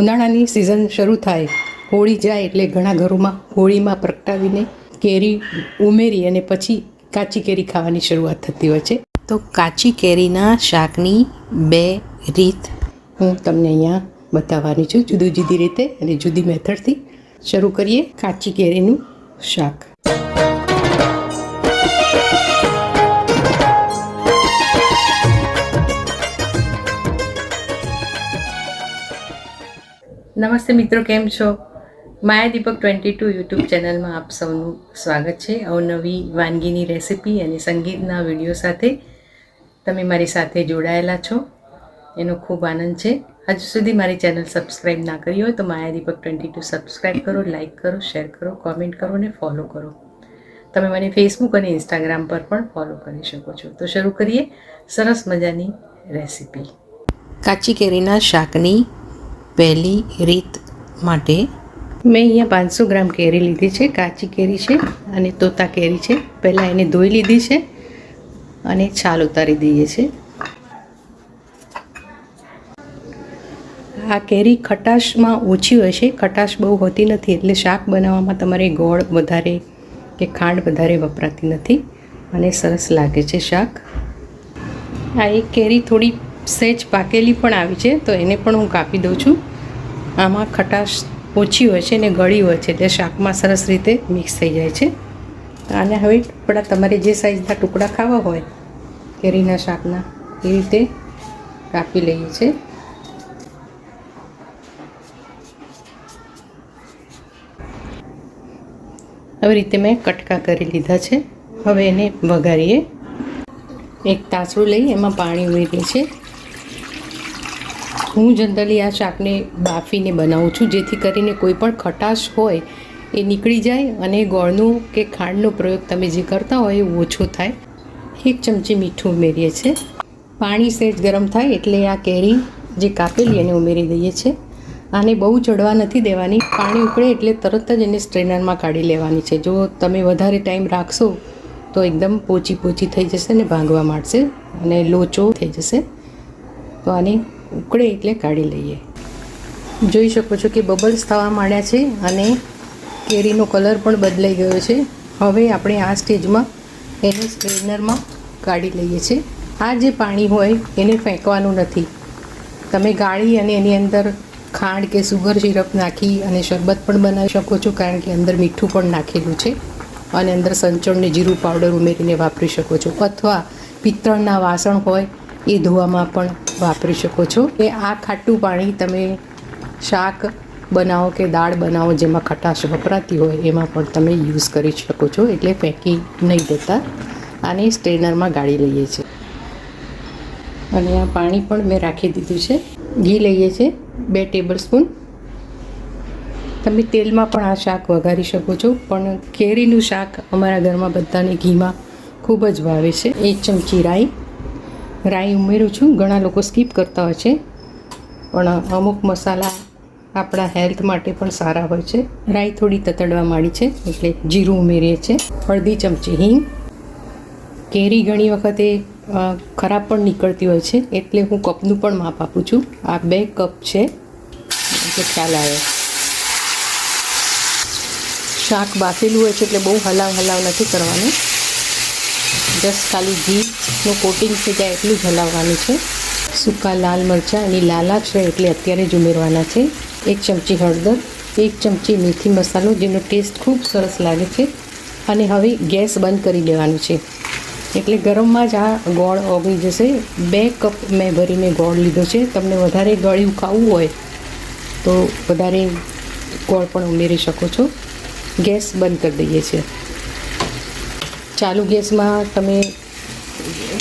ઉનાળાની સિઝન શરૂ થાય હોળી જાય એટલે ઘણા ઘરોમાં હોળીમાં પ્રગટાવીને કેરી ઉમેરી અને પછી કાચી કેરી ખાવાની શરૂઆત થતી હોય છે. તો કાચી કેરીના શાકની બે રીત હું તમને અહીંયા બતાવવાની છું જુદી જુદી રીતે અને જુદી મેથડથી. શરૂ કરીએ કાચી કેરીનું શાક. નમસ્તે મિત્રો, કેમ છો? Maya Deepak twenty two YouTube ચેનલમાં આપ સૌનું સ્વાગત છે. અવનવી વાનગીની રેસિપી અને સંગીતના વીડિયો સાથે તમે મારી સાથે જોડાયેલા છો. એનો ખૂબ આનંદ છે. હજુ સુધી મારી ચેનલ સબસ્ક્રાઈબ ના કરી હોય તો Maya Deepak twenty two subscribe કરો, લાઇક કરો, શેર કરો, કોમેન્ટ કરો અને ફોલો કરો. તમે મને ફેસબુક અને ઇન્સ્ટાગ્રામ પર પણ ફોલો કરી શકો છો. તો શરૂ કરીએ. સરસ મજાની રેસિપી. કાચી કેરીના શાકની પહેલી રીત માટે મેં અહીંયા પાંચસો ગ્રામ કેરી લીધી છે, કાચી કેરી છે અને તોતા કેરી છે. પહેલાં એને ધોઈ લીધી છે અને છાલ ઉતારી દઈએ છે આ કેરી ખટાશમાં ઓછી હોય છે, ખટાશ બહુ હોતી નથી એટલે શાક બનાવવામાં તમારે ગોળ વધારે કે ખાંડ વધારે વપરાતી નથી અને સરસ લાગે છે શાક. આ એક કેરી થોડી સહેજ પાકેલી પણ આવી છે, તો એને પણ હું કાપી દઉં છું. આમાં ખટાશ ઓછી હોય છે ને ગળી હોય છે એટલે શાકમાં સરસ રીતે મિક્સ થઈ જાય છે. આને હવે ટુકડા તમારે જે સાઈઝના ટુકડા ખાવા હોય, કેરીના શાકના, એ રીતે કાપી લઈએ છીએ આવી રીતે મેં કટકા કરી લીધા છે. હવે એને વઘારીએ. એક તાસરું લઈ, એમાં પાણી ઉમેરીએ છીએ. હું જનરલી આ શાકને બાફીને બનાવું છું, જેથી કરીને કોઈ પણ ખટાશ હોય એ નીકળી જાય અને ગોળનું કે ખાંડનો પ્રયોગ તમે જે કરતા હોય એ ઓછો થાય. એક ચમચી મીઠું ઉમેરીએ છીએ. પાણી સહેજ ગરમ થાય એટલે આ કેરી જે કાપેલી એને ઉમેરી દઈએ છીએ. આને બહુ ચડવા નથી દેવાની, પાણી ઉકળે એટલે તરત જ એને સ્ટ્રેનરમાં કાઢી લેવાની છે. જો તમે વધારે ટાઈમ રાખશો તો એકદમ પોચી પોચી થઈ જશે ને, ભાંગવા માંડશે અને લોચો થઈ જશે. તો આને ઉકળે એટલે કાઢી લઈએ. જોઈ શકો છો કે બબલ્સ થવા માંડ્યા છે અને કેરીનો કલર પણ બદલાઈ ગયો છે. હવે આપણે આ સ્ટેજમાં એને સ્ટ્રેનરમાં કાઢી લઈએ છીએ આ જે પાણી હોય એને ફેંકવાનું નથી. તમે ગાળી અને એની અંદર ખાંડ કે સુગર સિરપ નાખી અને શરબત પણ બનાવી શકો છો કારણ કે અંદર મીઠું પણ નાખેલું છે અને અંદર સંચળને જીરું પાવડર ઉમેરીને વાપરી શકો છો. અથવા પિત્તળના વાસણ હોય એ ધોવામાં પણ વાપરી શકો છો. એ આ ખાટું પાણી તમે શાક બનાવો કે દાળ બનાવો જેમાં ખટાશ વપરાતી હોય, એમાં પણ તમે યુઝ કરી શકો છો. એટલે ફેંકી નહીં દેતા. આને સ્ટ્રેનરમાં ગાળી લઈએ છીએ. અને આ પાણી પણ મેં રાખી દીધું છે. ઘી લઈએ છીએ. બે ટેબલ સ્પૂન તમે તેલમાં પણ આ શાક વઘારી શકો છો. પણ કેરીનું શાક અમારા ઘરમાં બધાને ઘીમાં ખૂબ જ ભાવે છે. એક ચમચી રાઈ. રાઈ ઉમેરું છું. ઘણા લોકો સ્કીપ કરતા હોય છે. પણ અમુક મસાલા આપણા હેલ્થ માટે પણ સારા હોય છે. રાઈ થોડી તતડવા માંડી છે, એટલે જીરું ઉમેરીએ છીએ. અડધી ચમચી હિંગ. કેરી ઘણી વખતે ખરાબ પણ નીકળતી હોય છે, એટલે હું કપનું પણ માપ આપું છું. આ બે કપ છે. એટલે ખ્યાલ આવે. શાક બાફેલું હોય છે, એટલે બહુ હલાવ હલાવ નથી કરવાનું. જસ્ટ ખાલી ઘીનું કોટિંગ થઈ જાય એટલું જ છે. સૂકા લાલ મરચાં એની લાલા છે એટલે અત્યારે જ ઉમેરવાના છે. એક ચમચી હળદર, એક ચમચી મેથી મસાલો જેનો ટેસ્ટ ખૂબ સરસ લાગે છે અને હવે ગેસ બંધ કરી દેવાનું છે. એટલે ગરમમાં જ આ ગોળ ઓગળી જશે. બે કપ મેં ભરીને ગોળ લીધો છે. તમને વધારે ગળ્યું ખાવું હોય તો વધારે ગોળ પણ ઉમેરી શકો છો. ગેસ બંધ કરી દઈએ છીએ. ચાલુ ગેસમાં તમે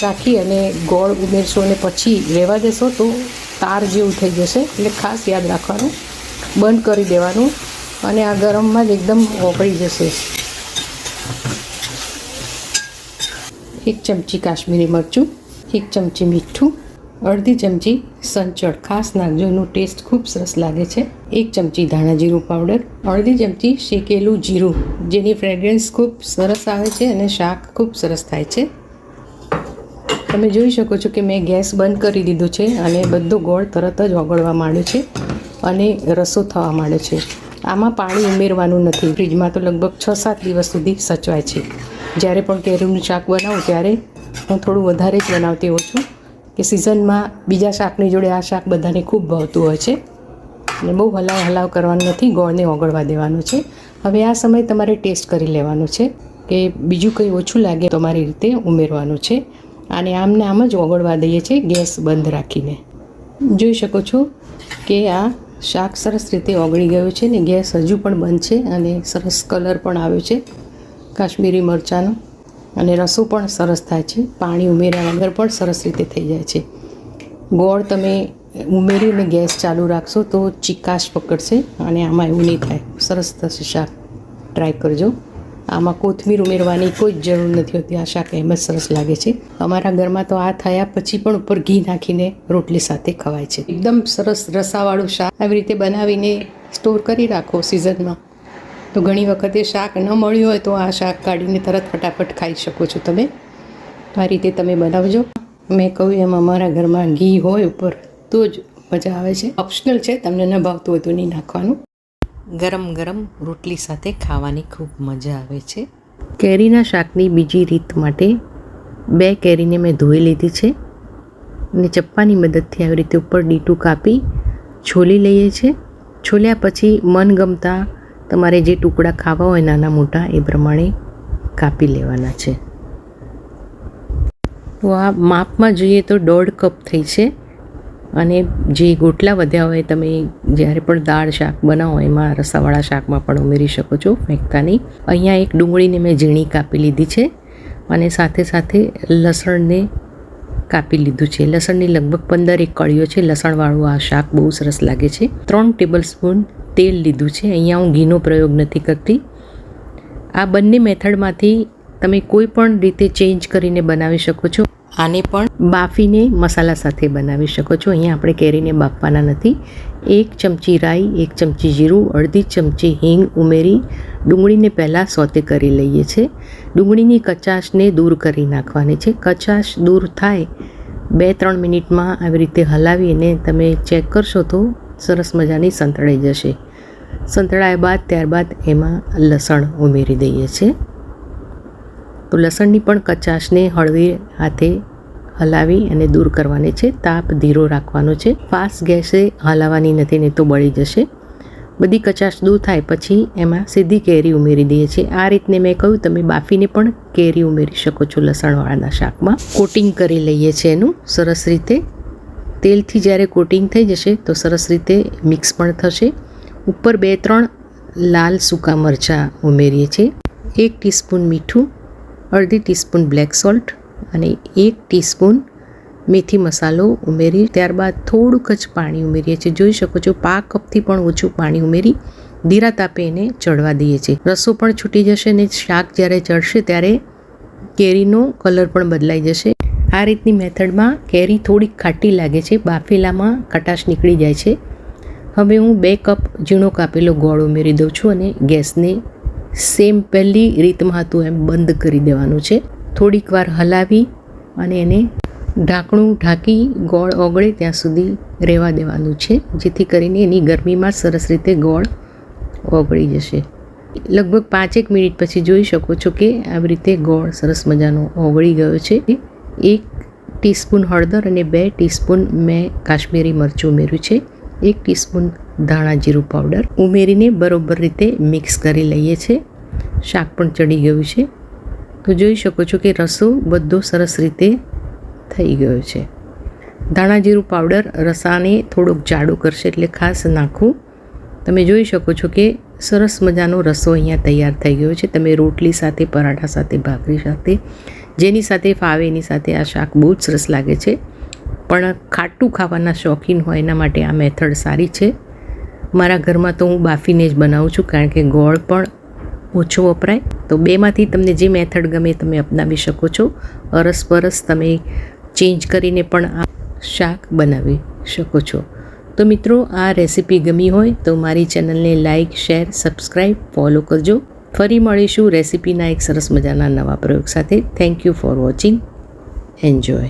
રાખી અને ગોળ ઉમેરશો અને પછી રહેવા દેશો તો તાર જેવું થઈ જશે. એટલે ખાસ યાદ રાખવાનું, બંધ કરી દેવાનું અને આ ગરમમાં જ એકદમ વપરી જશે. એક ચમચી કાશ્મીરી મરચું, એક ચમચી મીઠું અડધી ચમચી સંચળ. ખાસ નાખજો ટેસ્ટ ખૂબ સરસ લાગે છે. એક ચમચી ધાણા જીરું પાવડર અડધી ચમચી શેકેલું જીરું, જેની ફ્રેગ્રન્સ ખૂબ સરસ આવે છે અને શાક ખૂબ સરસ થાય છે. તમે જોઈ શકો છો કે મેં ગેસ બંધ કરી દીધો છે અને બધો ગોળ તરત જ ઓગળવા માંડ્યો છે અને રસો થવા માંડે છે. આમાં પાણી ઉમેરવાનું નથી. ફ્રીજમાં તો લગભગ છ સાત દિવસ સુધી સચવાય છે. જ્યારે પણ કેરીનું શાક બનાવું ત્યારે હું થોડું વધારે જ બનાવતી હોઉં છું. કે સિઝનમાં બીજા શાકની જોડે આ શાક બધાને ખૂબ ભાવતું હોય છે. અને બહુ હલાવ હલાવ કરવાનું નથી, ગોળને ઓગળવા દેવાનું છે. હવે આ સમય તમારે ટેસ્ટ કરી લેવાનું છે કે બીજું કંઈ ઓછું લાગે તમારી રીતે ઉમેરવાનું છે. અને આમને આમ જ ઓગળવા દઈએ છીએ ગેસ બંધ રાખીને. જોઈ શકો છો કે આ શાક સરસ રીતે ઓગળી ગયું છે ને ગેસ હજુ પણ બંધ છે અને સરસ કલર પણ આવ્યો છે. કાશ્મીરી મરચાંનો. અને રસો પણ સરસ થાય છે. પાણી ઉમેર્યા વગર પણ સરસ રીતે થઈ જાય છે. ગોળ તમે ઉમેરીને ગેસ ચાલુ રાખશો તો ચીકાશ પકડશે અને આમાં એવું નહીં થાય. સરસ થશે શાક. ટ્રાય કરજો. આમાં કોથમીર ઉમેરવાની કોઈ જ જરૂર નથી હોતી. આ શાક એમ જ સરસ લાગે છે. અમારા ઘરમાં તો આ થયા પછી પણ ઉપર ઘી નાખીને રોટલી સાથે ખવાય છે. એકદમ સરસ રસાવાળું શાક. આવી રીતે બનાવીને સ્ટોર કરી રાખો સિઝનમાં. તો ઘણી વખતે શાક ન મળ્યું હોય તો આ શાક કાઢીને તરત ફટાફટ ખાઈ શકો છો તમે. આ રીતે તમે બનાવજો. મેં કહ્યું એમ અમારા ઘરમાં ઘી હોય ઉપર તો જ મજા આવે છે. ઓપ્શનલ છે તમને ન ભાવતું હોય તો નહીં નાખવાનું. ગરમ ગરમ રોટલી સાથે ખાવાની ખૂબ મજા આવે છે. કેરીના શાકની બીજી રીત માટે બે કેરીને મેં ધોઈ લીધી છે અને ચપ્પાની મદદથી આવી રીતે ઉપર ડીટું કાપી છોલી લઈએ છીએ છોલ્યા પછી મનગમતા તમારે જે ટુકડા ખાવા હોય નાના મોટા, એ પ્રમાણે કાપી લેવાના છે. તો આ માપમાં જોઈએ તો દોઢ કપ થઈ છે અને જે ગોટલા વધ્યા હોય, તમે જ્યારે પણ દાળ શાક બનાવો, એમાં રસાવાળા શાકમાં પણ ઉમેરી શકો છો, ફેંકતા નહીં. અહીંયા એક ડુંગળીને મેં ઝીણી કાપી લીધી છે અને સાથે સાથે લસણને કાપી લીધું છે. લસણની લગભગ પંદર એક કળીઓ છે. લસણવાળું આ શાક બહુ સરસ લાગે છે. ત્રણ ટેબલ સ્પૂન તેલ લીધું છે. અહીંયા હું ઘીનો પ્રયોગ નથી કરતી. આ બંને મેથડમાંથી તમે કોઈ પણ રીતે ચેન્જ કરીને બનાવી શકો છો. આને પણ બાફીને મસાલા સાથે બનાવી શકો છો. અહીંયા આપણે કેરીને બાફવાના નથી. એક ચમચી રાઈ, એક ચમચી જીરું, અડધી ચમચી હિંગ ઉમેરી ડુંગળીને પહેલાં સોતે કરી લઈએ છીએ. ડુંગળીની કચાશને દૂર કરી નાખવાની છે. કચાશ દૂર થાય બે ત્રણ મિનિટમાં આવી રીતે હલાવીને તમે ચેક કરશો તો સરસ મજાની સંતળાઈ જશે. સંતળાયા બાદ ત્યારબાદ એમાં લસણ ઉમેરી દઈએ છીએ. તો લસણની પણ કચાશને હળવી હાથે હલાવી અને દૂર કરવાની છે. તાપ ધીરો રાખવાનો છે. ફાસ્ટ ગેસે હલાવવાની નથી ને તો બળી જશે. બધી કચાશ દૂર થાય પછી એમાં સીધી કેરી ઉમેરી દઈએ છીએ. આ રીતને મેં કહ્યું, તમે બાફીને પણ કેરી ઉમેરી શકો છો લસણવાળાના શાકમાં. કોટિંગ કરી લઈએ છીએ એનું. સરસ રીતે તેલથી જ્યારે કોટિંગ થઈ જશે તો સરસ રીતે મિક્સ પણ થશે. ઉપર બે ત્રણ લાલ સૂકા મરચાં ઉમેરીએ છીએ. એક ટીસ્પૂન મીઠું, અડધી ટીસ્પૂન બ્લેક સોલ્ટ અને એક ટીસ્પૂન મેથી મસાલો ઉમેરી ત્યારબાદ થોડુંક જ પાણી ઉમેરીએ છીએ. જોઈ શકો છો પા કપથી પણ ઓછું પાણી ઉમેરી ધીરા તાપે એને ચડવા દઈએ છીએ. રસો પણ છૂટી જશે ને શાક જ્યારે ચડશે ત્યારે કેરીનો કલર પણ બદલાઈ જશે. આ રીતની મેથડમાં કેરી થોડીક ખાટી લાગે છે, બાફેલામાં ખટાશ નીકળી જાય છે. હવે હું બે કપ ઝીણો કાપેલો ગોળ ઉમેરી દઉં છું અને ગેસને સેમ પહેલી રીતમાં હતું એમ બંધ કરી દેવાનું છે. થોડીક વાર હલાવી અને એને ઢાંકણું ઢાંકી ગોળ ઓગળે ત્યાં સુધી રહેવા દેવાનું છે, જેથી કરીને એની ગરમીમાં સરસ રીતે ગોળ ઓગળી જશે. લગભગ પાંચેક મિનિટ પછી જોઈ શકો છો કે આવી રીતે ગોળ સરસ મજાનો ઓગળી ગયો છે. એક ટીસ્પૂન હળદર અને બે ટીસ્પૂન મેં કાશ્મીરી મરચું ઉમેર્યું છે. એક ટીસ્પૂન ધાણા જીરું પાવડર ઉમેરીને બરોબર રીતે મિક્સ કરી લઈએ છીએ શાક પણ ચડી ગયું છે. તો જોઈ શકો છો કે રસો બધો સરસ રીતે થઈ ગયો છે. ધાણા જીરું પાવડર રસાને થોડોક જાડો કરશે એટલે ખાસ નાખવું તમે જોઈ શકો છો કે સરસ મજાનો રસો અહીંયા તૈયાર થઈ ગયો છે. તમે રોટલી સાથે, પરાઠા સાથે, ભાખરી સાથે જેની સાથે ફાવે, એની સાથે આ શાક બહુ જ સરસ લાગે છે. પણ ખાટું ખાવાના શોખીન હોય એના માટે આ મેથડ સારી છે. મારા ઘરમાં તો હું બાફીને જ બનાવું છું, કારણ કે ગોળ પણ ઓછો વપરાય. તો બેમાંથી તમને જે મેથડ ગમે તમે અપનાવી શકો છો. અરસપરસ તમે ચેન્જ કરીને પણ આ શાક બનાવી શકો છો. તો મિત્રો, આ રેસિપી ગમી હોય તો મારી ચેનલને લાઇક શેર સબસ્ક્રાઈબ ફોલો કરજો. ફરી મળીશું રેસિપીના એક સરસ મજાના નવા પ્રયોગ સાથે. Thank you for watching enjoy